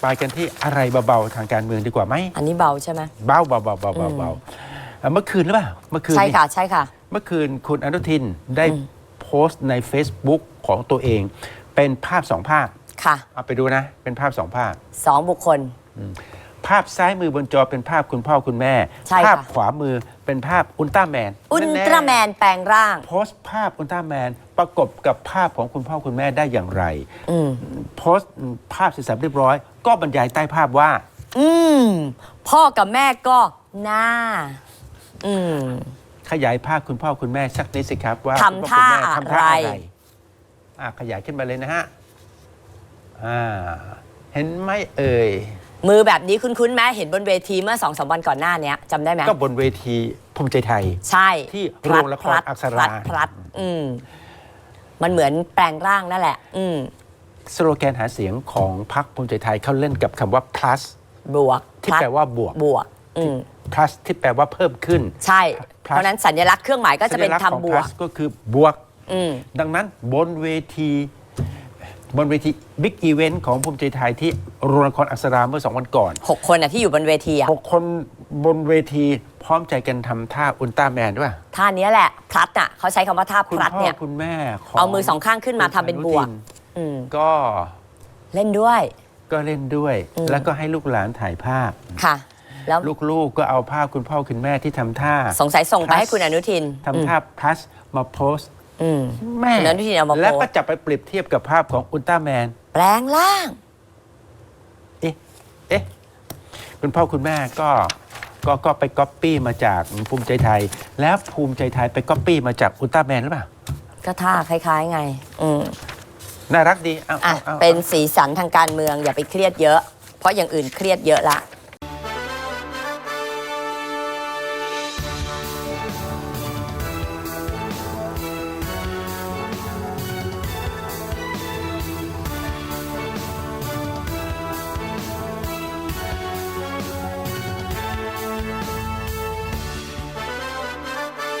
ไปกันที่อะไรเบาๆทางการเมืองดีกว่าไหมอันนี้เบาใช่ไหมเบาเบาเบาเบาเบาเบาเอ่อเมื่อคืนหรือเปล่าเมื่อคืนใช่นี่ค่ะใช่ค่ะ เมื่อคืนคุณอนุทินได้อืมโพสต์ใน Facebook ของตัวเอง เป็นภาพสองภาพค่ะเอาไปดูนะ เป็นภาพสองภาพสองบุคคล ภาพซ้ายมือบนจอเป็นภาพคุณพ่อคุณแม่ ใช่ค่ะ ภาพขวามือเป็นภาพอุลตร้าแมนอุลน่ตร้าแมนแปลงร่าง โพสต์ภาพอุลตร้าแมนประกบกับภาพของคุณพ่อคุณแม่ได้อย่างไรอืม โพสต์ภาพเสร็จสับเรียบร้อย ก็บรรยายใต้ภาพว่า อืม พ่อกับแม่ก็หน้า อืม ขยายภาพคุณพ่อคุณแม่สักนิดสิครับว่าทำคุณพ่อคุณแม่ท่าทำท่าอะไรอะไรอะขยายขึ้นมาเลยนะฮะอ่าเห็นไหมเอ่ย มือแบบนี้คุ้นๆไหมเห็นบนเวทีเมื่อสองสามวันก่อนหน้าเนี้ยจำได้ไหมก็บนเวทีภูมิใจไทย ใช่ที่โรงละครพลัดอักษพราลัดพลัดอืมมันเหมือนแปลงร่างนั่นแหละ อืมสโลแกนหาเสียงของพรรคภูมิใจไทยเขาเล่นกับคำว่า plus บวกที่พลัดแปลว่าบวกบวก อืม plus ที่แปลว่าเพิ่มขึ้น ใช่ plus เพราะฉะนั้นสัญลักษณ์เครื่องหมายก็จะเป็นสัญลักษณ์ของทำบวก plus ก็คือบวกอืมดังนั้นบนเวที บนเวทีบิ๊กอีเวนต์ของภูมิใจไทยที่โรงละครอักษราเมื่อสองวันก่อนหกคนอะที่อยู่บนเวทีอะหกคนบนเวทีพร้อมใจกันทำท่าอุลตร้าแมนด้วยท่านี้แหละพลัดอะเขาใช้คำว่าท่าพคุณลัดพ่อเนี่ย คุณแม่ของเอามือสองข้างขึ้นมาทำเป็นบวกคุณอนุทิอืมนก็เล่นด้วยก็เล่นด้วยอืมแล้วก็ให้ลูกหลานถ่ายภาพ ค่ะ แล้วลูกๆก็เอาภาพคุณพ่อคุณแม่ที่ทำท่าสงสัยส่งไปให้คุณอนุทินทำท่า plus มาโพสต์ อืม แม่คุณอนุทินเอามาโพสต์ แล้วก็จับไปเปรียบเทียบกับภาพของอุลตร้าแมน แปลงร่าง เอ๊ะ เอ๊ะ คุณพ่อคุณแม่ก็ ก็ ก็ไปก๊อปปี้มาจากภูมิใจไทย แล้วภูมิใจไทยไปก๊อปปี้มาจากอุลตร้าแมนหรือเปล่า ก็ท่าคล้ายๆ ไง อืมน่ารักดี เอาอะ เอาเอา เป็นสีสันทางการเมืองอย่าไปเครียดเยอะ เพราะอย่างอื่นเครียดเยอะละ